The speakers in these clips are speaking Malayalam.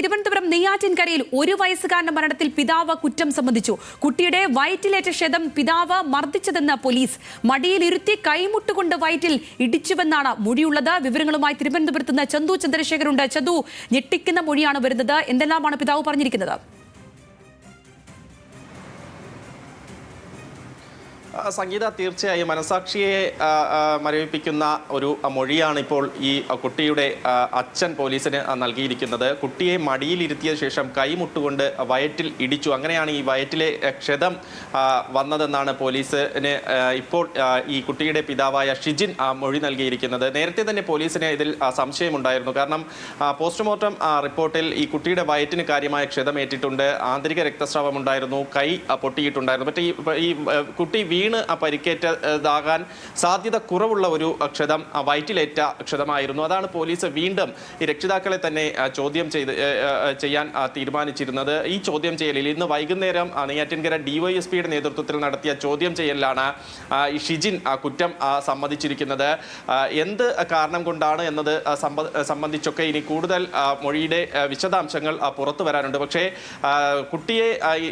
തിരുവനന്തപുരം നെയ്യാറ്റിൻകരയിൽ ഒരു വയസ്സുകാരന്റെ മരണത്തിൽ പിതാവ് കുറ്റം സംബന്ധിച്ചു. കുട്ടിയുടെ വയറ്റിലേറ്റ ക്ഷതം പിതാവ് മർദ്ദിച്ചതെന്ന് പോലീസ്. മടിയിലിരുത്തി കൈമുട്ടുകൊണ്ട് വയറ്റിൽ ഇടിച്ചുവെന്നാണ് മൊഴിയുള്ളത്. വിവരങ്ങളുമായി തിരുവനന്തപുരത്ത് നിന്ന് ചന്തു ചന്ദ്രശേഖരുണ്ട്. ചന്തു ഞെട്ടിക്കുന്ന മൊഴിയാണ് വരുന്നത്. എന്തെല്ലാമാണ് പിതാവ് പറഞ്ഞിരിക്കുന്നത്? സംഗീത തീർച്ചയായും മനസാക്ഷിയെ മരവിപ്പിക്കുന്ന ഒരു മൊഴിയാണ് ഇപ്പോൾ ഈ കുട്ടിയുടെ അച്ഛൻ പോലീസിന് നൽകിയിരിക്കുന്നത്. കുട്ടിയെ മടിയിലിരുത്തിയ ശേഷം കൈമുട്ടുകൊണ്ട് വയറ്റിൽ ഇടിച്ചു. അങ്ങനെയാണ് ഈ വയറ്റിലെ ക്ഷതം വന്നതെന്നാണ് പോലീസിന് ഇപ്പോൾ ഈ കുട്ടിയുടെ പിതാവായ ഷിജിൻ മൊഴി നൽകിയിരിക്കുന്നത്. നേരത്തെ തന്നെ പോലീസിന് ഇതിൽ സംശയമുണ്ടായിരുന്നു. കാരണം പോസ്റ്റ്മോർട്ടം റിപ്പോർട്ടിൽ ഈ കുട്ടിയുടെ വയറ്റിന് കാര്യമായ ക്ഷതമേറ്റിട്ടുണ്ട്. ആന്തരിക രക്തസ്രാവം ഉണ്ടായിരുന്നു കൈ പൊട്ടിയിട്ടുണ്ടായിരുന്നു. മറ്റേ ഈ കുട്ടി വീണ് പരിക്കേറ്റതാകാൻ സാധ്യത കുറവുള്ള ഒരു ക്ഷതം വയറ്റിലേറ്റ ക്ഷതമായിരുന്നു അതാണ് പോലീസ് വീണ്ടും ഈ രക്ഷിതാക്കളെ തന്നെ ചോദ്യം ചെയ്ത് ചെയ്യാൻ തീരുമാനിച്ചിരുന്നത്. ഈ ചോദ്യം ചെയ്യലിൽ ഇന്ന് വൈകുന്നേരം നെയ്യാറ്റിൻകര ഡിവൈഎസ്പിയുടെ നേതൃത്വത്തിൽ നടത്തിയ ചോദ്യം ചെയ്യലിലാണ് ഈ ഷിജിൻ കുറ്റം സമ്മതിച്ചിരിക്കുന്നത്. എന്ത് കാരണം കൊണ്ടാണ് എന്നത് സംബന്ധിച്ചൊക്കെ ഇനി കൂടുതൽ മൊഴിയുടെ വിശദാംശങ്ങൾ പുറത്തു വരാനുണ്ട്. പക്ഷേ കുട്ടിയെ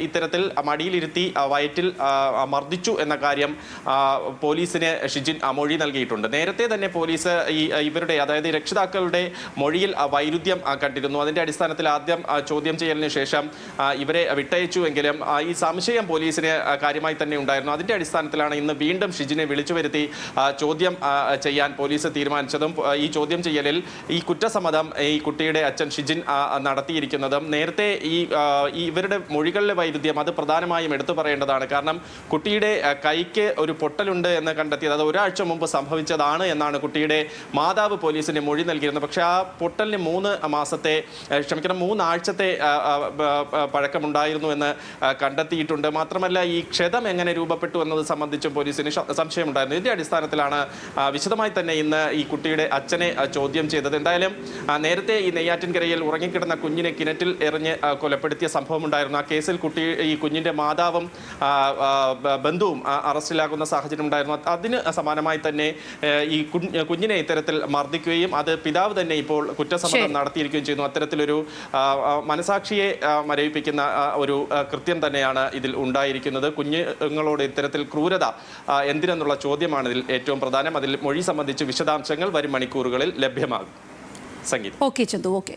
ഇത്തരത്തിൽ മടിയിലിരുത്തി വയറ്റിൽ മർദ്ദിച്ചു എന്ന കാര്യം പോലീസിന് ഷിജിൻ മൊഴി നൽകിയിട്ടുണ്ട്. നേരത്തെ തന്നെ പോലീസ് ഈ ഇവരുടെ അതായത് രക്ഷിതാക്കളുടെ മൊഴിയിൽ വൈരുദ്ധ്യം കണ്ടിരുന്നു. അതിന്റെ അടിസ്ഥാനത്തിൽ ആദ്യം ചോദ്യം ചെയ്യലിന് ശേഷം ഇവരെ വിട്ടയച്ചുവെങ്കിലും ഈ സംശയം പോലീസിന് കാര്യമായി തന്നെ ഉണ്ടായിരുന്നു. അതിന്റെ അടിസ്ഥാനത്തിലാണ് ഇന്ന് വീണ്ടും ഷിജിനെ വിളിച്ചു വരുത്തി ചോദ്യം ചെയ്യാൻ പോലീസ് തീരുമാനിച്ചതും ഈ ചോദ്യം ചെയ്യലിൽ ഈ കുറ്റസമ്മതം ഈ കുട്ടിയുടെ അച്ഛൻ ഷിജിൻ നടത്തിയിരിക്കുന്നതും നേരത്തെ ഈ ഇവരുടെ മൊഴികളിലെ വൈരുദ്ധ്യം അത് പ്രധാനമായും എടുത്തു പറയേണ്ടതാണ്. കാരണം കുട്ടിയുടെ കൈക്ക് ഒരു പൊട്ടലുണ്ട് എന്ന് കണ്ടെത്തിയത്. അത് ഒരാഴ്ച മുമ്പ് സംഭവിച്ചതാണ് എന്നാണ് കുട്ടിയുടെ മാതാവ് പോലീസിന് മൊഴി നൽകിയിരുന്നത്. പക്ഷേ ആ പൊട്ടലിന് മൂന്ന് മാസത്തെ ക്ഷമിക്കണം മൂന്നാഴ്ചത്തെ പഴക്കമുണ്ടായിരുന്നു എന്ന് കണ്ടെത്തിയിട്ടുണ്ട്. മാത്രമല്ല ഈ ക്ഷതം എങ്ങനെ രൂപപ്പെട്ടു എന്നത് സംബന്ധിച്ചും പോലീസിന് സംശയമുണ്ടായിരുന്നു. ഇതിന്റെ അടിസ്ഥാനത്തിലാണ് വിശദമായി തന്നെ ഇന്ന് ഈ കുട്ടിയുടെ അച്ഛനെ ചോദ്യം ചെയ്തത്. എന്തായാലും നേരത്തെ ഈ നെയ്യാറ്റിൻകരയിൽ ഉറങ്ങിക്കിടന്ന കുഞ്ഞിനെ കിണറ്റിൽ എറിഞ്ഞ് കൊലപ്പെടുത്തിയ സംഭവം ഉണ്ടായിരുന്നു ആ കേസിൽ കുട്ടി ഈ കുഞ്ഞിന്റെ മാതാവും ബന്ധുവും അറസ്റ്റിലാകുന്ന സാഹചര്യം ഉണ്ടായിരുന്നു. അത് അതിന് സമാനമായി തന്നെ ഈ കുഞ്ഞ് കുഞ്ഞിനെ ഇത്തരത്തിൽ മർദ്ദിക്കുകയും അത് പിതാവ് തന്നെ ഇപ്പോൾ കുറ്റസമ്മതം. നടത്തിയിരിക്കുകയും ചെയ്യുന്നു. അത്തരത്തിലൊരു മനസാക്ഷിയെ മരവിപ്പിക്കുന്ന ഒരു കൃത്യം തന്നെയാണ് ഇതിൽ ഉണ്ടായിരിക്കുന്നത്. കുഞ്ഞുങ്ങളോട് ഇത്തരത്തിൽ ക്രൂരത എന്തിനെന്നുള്ള ചോദ്യമാണ് ഇതിൽ ഏറ്റവും പ്രധാനം. അതിൽ മൊഴി സംബന്ധിച്ച് വിശദാംശങ്ങൾ വരും മണിക്കൂറുകളിൽ ലഭ്യമാകും. സംഗീതം. Okay Chandu okay.